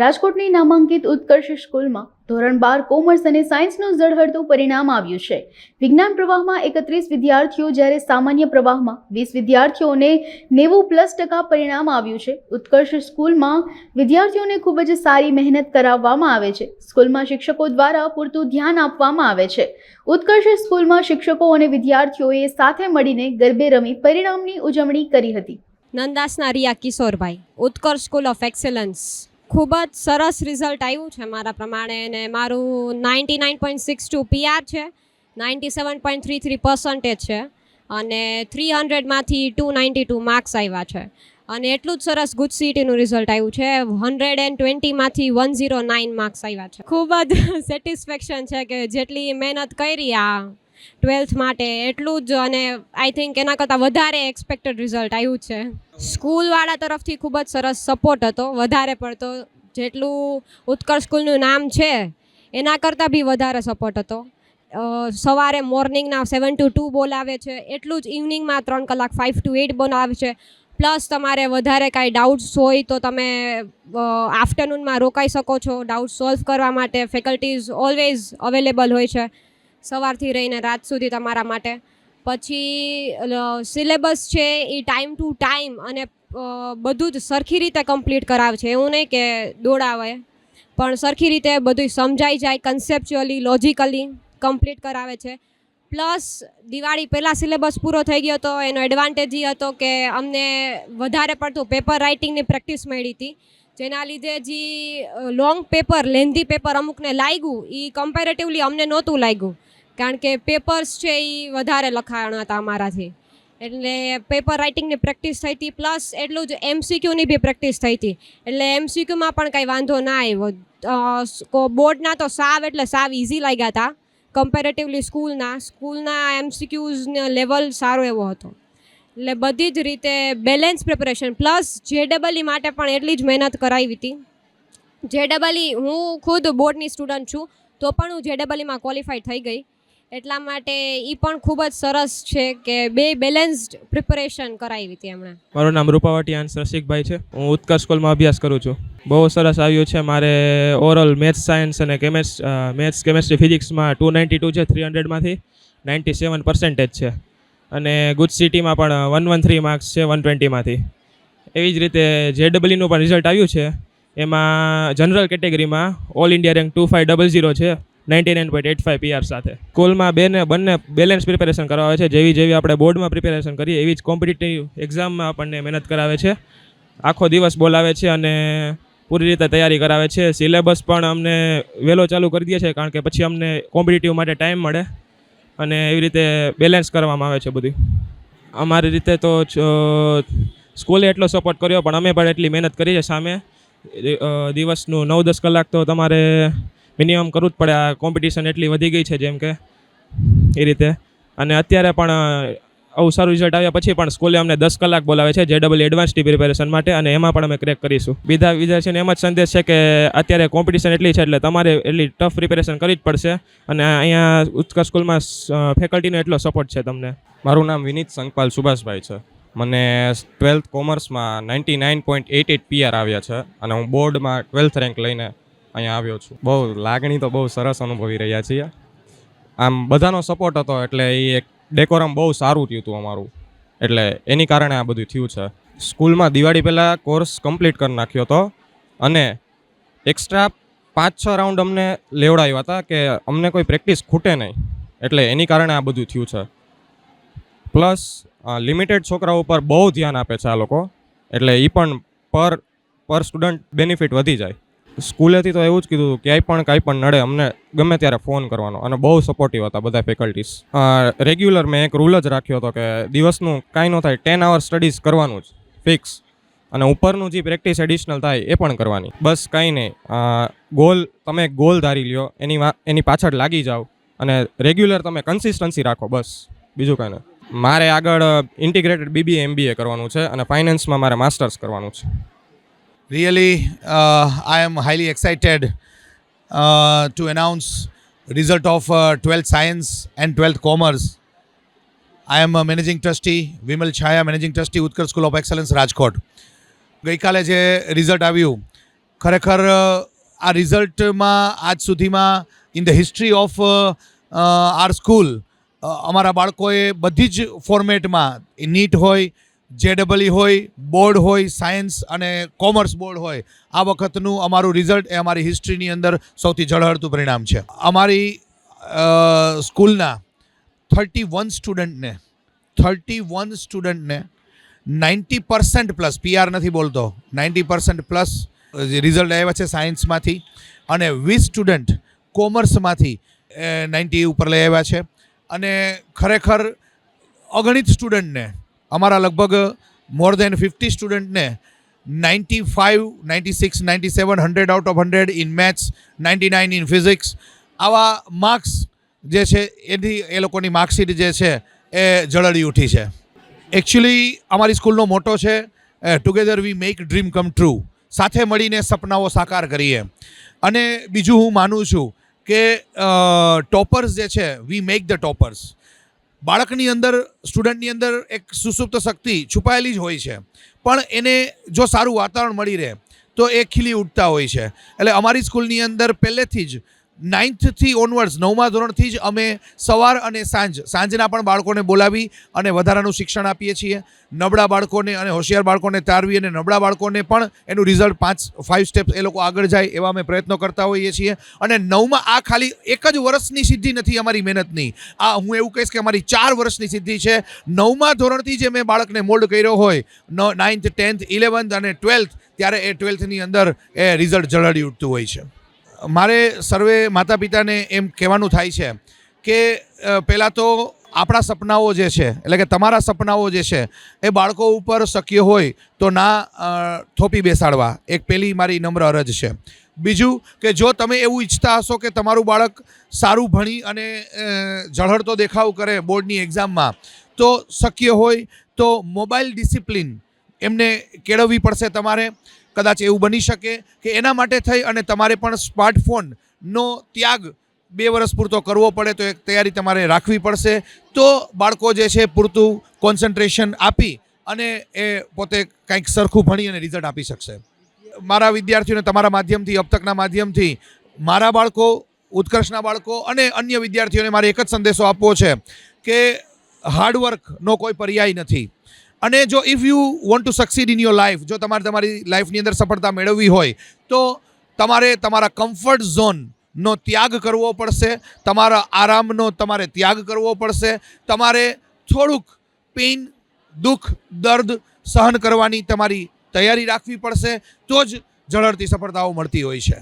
રાજકોટની નામાંકિત ઉત્કર્ષ સ્કૂલમાં ધોરણ બાર કોમર્સ અને સાયન્સનું ઝળહળતું પરિણામ આવ્યું છે. વિજ્ઞાન પ્રવાહમાં એકત્રીસ વિદ્યાર્થીઓ જ્યારે સામાન્ય પ્રવાહમાં વીસ વિદ્યાર્થીઓને નેવું પ્લસ ટકા પરિણામ આવ્યું છે. ઉત્કર્ષ સ્કૂલમાં વિદ્યાર્થીઓને ખૂબ જ સારી મહેનત કરાવવામાં આવે છે. સ્કૂલમાં શિક્ષકો દ્વારા પૂરતું ધ્યાન આપવામાં આવે છે. ઉત્કર્ષ સ્કૂલમાં શિક્ષકો અને વિદ્યાર્થીઓએ સાથે મળીને ગરબે રમી પરિણામની ઉજવણી કરી હતી. નંદાસના Riya Kishorbhai Utkarsh school of excellence. ખૂબ જ સરસ રિઝલ્ટ આવ્યું છે મારા પ્રમાણે અને મારું ninety nine point six two PR છે, ninety seven point three three percentage છે અને થ્રી હંડ્રેડમાંથી ટુ નાઇન્ટી ટુ માર્ક્સ આવ્યા છે. અને એટલું જ સરસ ગુજ સિટીનું રિઝલ્ટ આવ્યું છે, હંડ્રેડ એન્ડ ટ્વેન્ટીમાંથી વન ઝીરો નાઇન માર્ક્સ આવ્યા છે. ખૂબ જ સેટિસ્ફેક્શન છે કે જેટલી મહેનત કરી આ ટ્વેલ્થ માટે એટલું જ અને આઈ થિંક એના કરતાં વધારે એક્સપેક્ટેડ રિઝલ્ટ આવ્યું છે. સ્કૂલવાળા તરફથી ખૂબ જ સરસ સપોર્ટ હતો, વધારે પડતો જેટલું ઉત્કર્ષ સ્કૂલનું નામ છે, એના કરતાં બી વધારે સપોર્ટ હતો. સવારે મોર્નિંગના સેવન ટુ ટુ બોલાવે છે, એટલું જ ઇવનિંગમાં ત્રણ કલાક ફાઇવ ટુ એઇટ બોલાવે છે. પ્લસ તમારે વધારે કાંઈ ડાઉટ્સ હોય તો તમે આફ્ટરનૂનમાં રોકાઈ શકો છો. ડાઉટ સોલ્વ કરવા માટે ફેકલ્ટીઝ ઓલવેઝ અવેલેબલ હોય છે. સવારથી રહીને રાત સુધી તમારા માટે. પછી સિલેબસ છે એ ટાઈમ ટુ ટાઈમ અને બધું જ સરખી રીતે કમ્પ્લીટ કરાવે છે. એવું નહીં કે દોડાવે. પણ સરખી રીતે બધું સમજાઈ જાય કન્સેપ્ચ્યુઅલી લોજિકલી કમ્પ્લીટ કરાવે છે. પ્લસ, દિવાળી પહેલાં સિલેબસ પૂરો થઈ ગયો હતો એનો એડવાન્ટેજ એ હતો કે અમને વધારે પડતું પેપર રાઇટિંગની પ્રેક્ટિસ મળી હતી. જેના લીધે જે લોંગ પેપર લેન્ધી પેપર અમુકને લાગ્યું એ કમ્પેરેટિવલી અમને નહોતું લાગ્યું. કારણ કે પેપર્સ છે એ વધારે લખાણ હતા અમારાથી. એટલે પેપર રાઇટિંગની પ્રેક્ટિસ થઈ હતી પ્લસ એટલું જ એમસીક્યુની બી પ્રેક્ટિસ થઈ હતી. એટલે એમસીક્યુમાં પણ કંઈ વાંધો ના આવ્યો. બોર્ડના તો સાવ એટલે સાવ ઇઝી લાગ્યા હતા કમ્પેરેટિવલી સ્કૂલના સ્કૂલના એમસીક્યુઝનો લેવલ સારો એવો હતો. એટલે બધી જ રીતે બેલેન્સ પ્રિપરેશન પ્લસ જે ડબલઈ માટે પણ એટલી જ મહેનત કરાવી હતી. જે ડબલઈ હું ખુદ બોર્ડની સ્ટુડન્ટ છું, તો પણ હું જે ડબલઈમાં ક્વોલિફાઈ થઈ ગઈ. એટલા માટે એ પણ ખૂબ જ સરસ છે કે બે બેલેન્સ્ડ પ્રિપરેશન કરાવી હતી એમણે. મારું નામ રૂપાવટી અંશ રસિકભાઈ છે. હું ઉત્કર્ષ સ્કૂલમાં અભ્યાસ કરું છું. બહુ સરસ આવ્યું છે મારે ઓરલ મેથ્સ સાયન્સ અને કેમેસ્ટ મેથ્સ કેમેસ્ટ્રી ફિઝિક્સમાં ટુ નાઇન્ટી ટુ છે થ્રી હંડ્રેડમાંથી નાઇન્ટી સેવન પર્સન્ટેજ છે. અને ગુજ સિટીમાં પણ વન વન થ્રી માર્ક્સ છે વન ટ્વેન્ટીમાંથી એવી જ રીતે જે ડબલઈનું પણ રિઝલ્ટ આવ્યું છે. એમાં જનરલ કેટેગરીમાં all India rank two five double zero છે. Ninety nine point eight five PR સાથે. સ્કૂલમાં બેને બંને બેલેન્સ પ્રિપેરેશન કરાવે છે. જેવી જેવી આપણે બોર્ડમાં પ્રિપેરેશન કરીએ, એવી જ કોમ્પિટિટિવ એક્ઝામમાં આપણને મહેનત કરાવે છે. આખો દિવસ બોલાવે છે અને પૂરી રીતે તૈયારી કરાવે છે. સિલેબસ પણ અમને વહેલો ચાલુ કરી દે છે, કારણ કે પછી અમને કોમ્પિટિટિવ માટે ટાઈમ મળે અને એવી રીતે બેલેન્સ કરવામાં આવે છે બધું. અમારી રીતે તો સ્કૂલે એટલો સપોર્ટ કર્યો, પણ અમે પણ એટલી મહેનત કરી છે સામે. દિવસનું નવ દસ કલાક તો તમારે મિનિમમ કરવું જ પડે. આ કોમ્પિટિશન એટલી વધી ગઈ છે જેમ કે એ રીતે. અને અત્યારે પણ આવું સારું રિઝલ્ટ આવ્યા પછી પણ સ્કૂલે અમને દસ કલાક બોલાવે છે જે ડબલ એડવાન્સની પ્રિપેરેશન માટે અને એમાં પણ અમે ક્રેક કરીશું. બીજા વિદ્યાર્થીઓને એમ જ સંદેશ છે કે અત્યારે કોમ્પિટિશન એટલી છે એટલે તમારે એટલી ટફ પ્રિપેરેશન કરવી જ પડશે અને અહીંયા ઉત્કર્ષ સ્કૂલમાં ફેકલ્ટીનો એટલો સપોર્ટ છે તમને. મારું નામ વિનીત સંકપાલ સુભાષભાઈ છે. મને twelfth કોમર્સમાં ninety nine point eight eight PR આવ્યા છે અને હું બોર્ડમાં ટ્વેલ્થ રેન્ક લઈને અહીંયા આવ્યો છું. બહુ લાગણી તો બહુ સરસ અનુભવી રહ્યા છીએ. આમ બધાનો સપોર્ટ હતો એટલે એ એક ડેકોરમ બહુ સારું થયું હતું અમારું. એટલે એની કારણે આ બધું થયું છે. સ્કૂલમાં દિવાળી પહેલાં કોર્સ કમ્પ્લીટ કરી નાખ્યો હતો અને એક્સ્ટ્રા પાંચ છ રાઉન્ડ અમને લેવડાવ્યા હતા કે અમને કોઈ પ્રેક્ટિસ ખૂટે નહીં. એટલે એની કારણે આ બધું થયું છે. પ્લસ લિમિટેડ છોકરાઓ ઉપર બહુ ધ્યાન આપે છે આ લોકો. એટલે એ પણ પર પર સ્ટુડન્ટ બેનિફિટ વધી જાય. સ્કૂલેથી તો એવું જ કીધું હતું, ક્યાંય પણ, કાંઈ પણ નડે, અમને ગમે ત્યારે ફોન કરવાનો. અને બહુ સપોર્ટિવ હતા બધા ફેકલ્ટીસ રેગ્યુલર મેં એક રૂલ જ રાખ્યો હતો કે દિવસનું કાંઈ ન થાય ટેન આવર સ્ટડીઝ કરવાનું જ ફિક્સ અને ઉપરનું જે પ્રેક્ટિસ એડિશનલ થાય, એ પણ કરવાની. બસ કાંઈ નહીં. ગોલ તમે ગોલ ધારી લ્યો, એની એની પાછળ લાગી જાઓ. અને રેગ્યુલર તમે કન્સિસ્ટન્સી રાખો, બસ. બીજું કાંઈ નહીં. મારે આગળ ઇન્ટિગ્રેટેડ બીબીએ એમબીએ કરવાનું છે અને ફાઇનાન્સમાં મારે માસ્ટર્સ કરવાનું છે. Uh, highly excited uh, to announce result of uh, 12th Science and 12th Commerce. I am a managing trustee, Vimal Chaya, managing trustee, Utkarsh school of excellence Rajkot ગઈકાલે જે result આવ્યું ખરેખર આ રિઝલ્ટમાં આજ સુધીમાં in the history of our school અમારા બાળકોએ બધી જ ફોર્મેટમાં નીટ હોય જેડબલઈ હોય, બોર્ડ હોય, સાયન્સ અને કોમર્સ બોર્ડ હોય, આ વખતનું અમારું રિઝલ્ટ એ અમારી હિસ્ટ્રીની અંદર સૌથી ઝળહળતું પરિણામ છે. અમારી સ્કૂલના થર્ટી વન સ્ટુડન્ટને, થર્ટી વન સ્ટુડન્ટને નાઇન્ટી પર્સન્ટ પ્લસ પીઆર નથી બોલતો, નાઇન્ટી પર્સન્ટ પ્લસ રિઝલ્ટ આવ્યા છે સાયન્સમાંથી અને વીસ સ્ટુડન્ટ કોમર્સમાંથી નાઇન્ટી ઉપર લઈ આવ્યા છે. અને ખરેખર અગણિત સ્ટુડન્ટને અમારા લગભગ મોર દેન ફિફ્ટી સ્ટુડન્ટને ninety five ninety six ninety seven hundred out of hundred in maths ninety nine in physics આવા માર્ક્સ જે છે, એની, એ લોકોની માર્કશીટ જે છે, એ જળળી ઉઠી છે. એકચ્યુઅલી અમારી સ્કૂલનો મોટો છે together we make dream come true સાથે મળીને સપનાઓ સાકાર કરીએ. અને બીજું હું માનું છું કે ટોપર્સ જે છે વી મેક ધ ટોપર્સ બાળકની અંદર, સ્ટુડન્ટની અંદર એક સુસુપ્ત શક્તિ છુપાયેલી જ હોય છે. પણ એને જો સારું વાતાવરણ મળી રહે, તો એ ખીલી ઉઠતા હોય છે. એટલે અમારી સ્કૂલની અંદર પહેલેથી જ નાઇન્થથી ઓનવર્ડ્સ નવમા ધોરણથી જ અમે સવાર અને સાંજ, સાંજના પણ બાળકોને બોલાવી અને વધારાનું શિક્ષણ આપીએ છીએ. નબળા બાળકોને અને હોશિયાર બાળકોને તારવી અને નબળા બાળકોને પણ એનું રિઝલ્ટ પાંચ ફાઇવ સ્ટેપ્સ એ લોકો આગળ જાય એવા અમે પ્રયત્નો કરતા હોઈએ છીએ. અને નવમાં, આ ખાલી એક જ વર્ષની સિદ્ધિ નથી અમારી મહેનતની. આ હું એવું કહીશ કે અમારી ચાર વર્ષની સિદ્ધિ છે. નવમા ધોરણથી જે મેં બાળકને મોલ્ડ કર્યો હોય નાઇન્થ ટેન્થ ઇલેવન્થ અને ટ્વેલ્થ ત્યારે એ ટ્વેલ્થની અંદર એ રિઝલ્ટ જળડી ઉઠતું હોય છે. મારે સર્વે માતા પિતાને એમ કહેવાનું થાય છે કે પહેલાં તો આપણા સપનાઓ જે છે, એટલે કે તમારા સપનાઓ જે છે, એ બાળકો ઉપર શક્ય હોય તો ના થોપી બેસાડવા. એક પહેલી મારી નમ્ર અરજ છે. બીજું કે જો તમે એવું ઈચ્છતા હશો કે તમારું બાળક સારું ભણી અને ઝળહળતો દેખાવ કરે બોર્ડની એક્ઝામમાં, તો શક્ય હોય તો મોબાઈલ ડિસિપ્લિન એમને કેળવવી પડશે તમારે. કદાચ એવું બની શકે કે એના માટે થઈ અને તમારે પણ સ્માર્ટફોનનો ત્યાગ બે વર્ષ પૂરતો કરવો પડે તો એક તૈયારી તમારે રાખવી પડશે. તો બાળકો જે છે પૂરતું કોન્સન્ટ્રેશન આપી અને એ પોતે કંઈક સરખું ભણી અને રિઝલ્ટ આપી શકશે. મારા વિદ્યાર્થીઓને તમારા માધ્યમથી, અબતકના માધ્યમથી, મારા બાળકો, ઉત્કર્ષના બાળકો અને અન્ય વિદ્યાર્થીઓને મારે એક જ સંદેશો આપવો છે કે હાર્ડવર્કનો કોઈ પર્યાય નથી. અને જો if you want to succeed in your life જો તમારે તમારી લાઈફની અંદર સફળતા મેળવવી હોય, તો તમારે તમારા કમ્ફર્ટ ઝોનનો ત્યાગ કરવો પડશે, તમારા આરામનો તમારે ત્યાગ કરવો પડશે, તમારે થોડુંક પેઇન દુઃખ, દર્દ સહન કરવાની તમારી તૈયારી રાખવી પડશે, તો જ ઝળહળતી સફળતાઓ મળતી હોય છે.